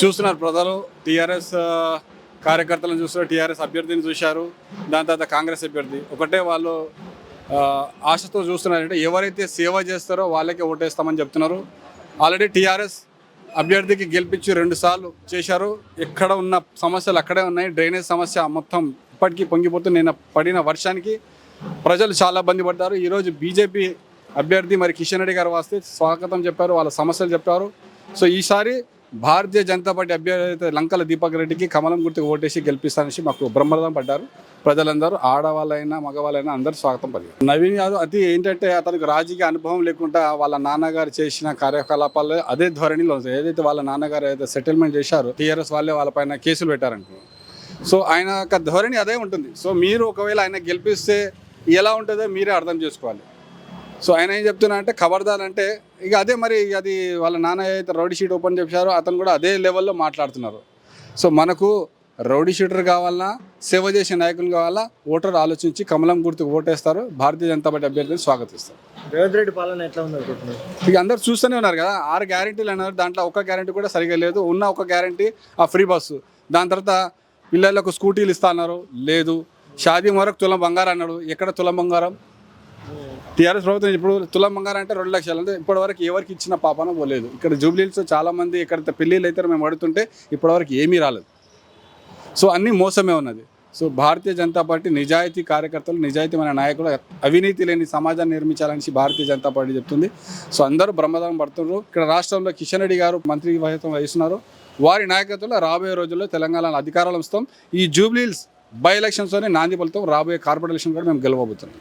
చూస్తున్నారు ప్రజలు టీఆర్ఎస్ కార్యకర్తలను చూస్తారు టీఆర్ఎస్ అభ్యర్థిని చూశారు. దాని తర్వాత కాంగ్రెస్ అభ్యర్థి. ఒకటే వాళ్ళు ఆశతో చూస్తున్నారంటే ఎవరైతే సేవ చేస్తారో వాళ్ళకే ఓటేస్తామని చెప్తున్నారు. ఆల్రెడీ టీఆర్ఎస్ అభ్యర్థికి గెలిపించి రెండు సార్లు చేశారు. ఎక్కడ ఉన్న సమస్యలు అక్కడే ఉన్నాయి. డ్రైనేజ్ సమస్య మొత్తం ఇప్పటికీ పొంగిపోతుంది. నిన్న పడిన వర్షానికి ప్రజలు చాలా ఇబ్బంది పడ్డారు. ఈరోజు బీజేపీ అభ్యర్థి మరి కిషన్ రెడ్డి గారు వస్తే స్వాగతం చెప్పారు. వాళ్ళ సమస్యలు చెప్పారు. సో ఈసారి భారతీయ జనతా పార్టీ అభ్యర్థి లంకల దీపక్ రెడ్డికి కమలం గుర్తుకు ఓటేసి గెలిపిస్తానని మాకు బ్రహ్మరథం పడ్డారు. ప్రజలందరూ ఆడవాళ్ళైనా మగవాళ్ళైనా అందరూ స్వాగతం పలికారు. నవీన్ యాదవ్ అది ఏంటంటే అతనికి రాజకీయ అనుభవం లేకుండా వాళ్ళ నాన్నగారు చేసిన కార్యకలాపాలు అదే ధోరణిలో ఏదైతే వాళ్ళ నాన్నగారు ఏదైతే సెటిల్మెంట్ చేశారో టీఆర్ఎస్ వాళ్ళే వాళ్ళపైన కేసులు పెట్టారంట. సో ఆయన యొక్క ధోరణి అదే ఉంటుంది. సో మీరు ఒకవేళ ఆయన గెలిపిస్తే ఎలా ఉంటుందో మీరే అర్థం చేసుకోవాలి. సో ఆయన ఏం చెప్తున్నా అంటే ఖబర్దార్ అంటే ఇక అదే మరి అది వాళ్ళ నాన్న అయితే రౌడీ షీట్ ఓపెన్ చేశారో అతను కూడా అదే లెవెల్లో మాట్లాడుతున్నారు. సో మనకు రౌడీ షీటర్ కావాలన్నా సేవ చేసే నాయకులు కావాలా ఓటర్ ఆలోచించి కమలం గుర్తుకు ఓటేస్తారు. భారతీయ జనతా పార్టీ అభ్యర్థిని స్వాగతిస్తారు. రేవంత్ రెడ్డి పాలన ఎట్లా ఉంది ఇక అందరు చూస్తూనే ఉన్నారు కదా ఆరు గ్యారెంటీలు అన్నారు దాంట్లో ఒక గ్యారెంటీ కూడా సరిగా లేదు. ఉన్న ఒక గ్యారెంటీ ఆ ఫ్రీ బస్సు. దాని తర్వాత పిల్లలకు స్కూటీలు ఇస్తా అన్నారు లేదు. షాదీ వరకు తులం బంగారం అన్నాడు. ఎక్కడ తులం బంగారం? టీఆర్ఎస్ ప్రభుత్వం ఇప్పుడు తులం బంగారం అంటే రెండు లక్షలు. అంటే ఇప్పటివరకు ఎవరికి ఇచ్చిన పాపన పోలేదు. ఇక్కడ జూబ్లీస్ చాలా మంది ఇక్కడ పెళ్ళిళ్ళు అయితే మేము అడుగుతుంటే ఇప్పటివరకు ఏమీ రాలేదు. సో అన్నీ మోసమే ఉన్నది. సో భారతీయ జనతా పార్టీ నిజాయితీ కార్యకర్తలు నిజాయితీమైన నాయకులు అవినీతి లేని సమాజాన్ని నిర్మించాలని భారతీయ జనతా పార్టీ చెప్తుంది. సో అందరూ బ్రహ్మదానం పడుతున్నారు ఇక్కడ రాష్ట్రంలో కిషన్ రెడ్డి గారు మంత్రి వహితం వహిస్తున్నారు. వారి నాయకత్వంలో రాబోయే రోజుల్లో తెలంగాణలో అధికారాలు వస్తాం. ఈ జూబ్లీల్స్ బై ఎలక్షన్స్లోనే నాంది పలుతాం రాబోయే కార్పొరేట్ ఎలక్షన్ కూడా మేము గెలవబోతున్నాం.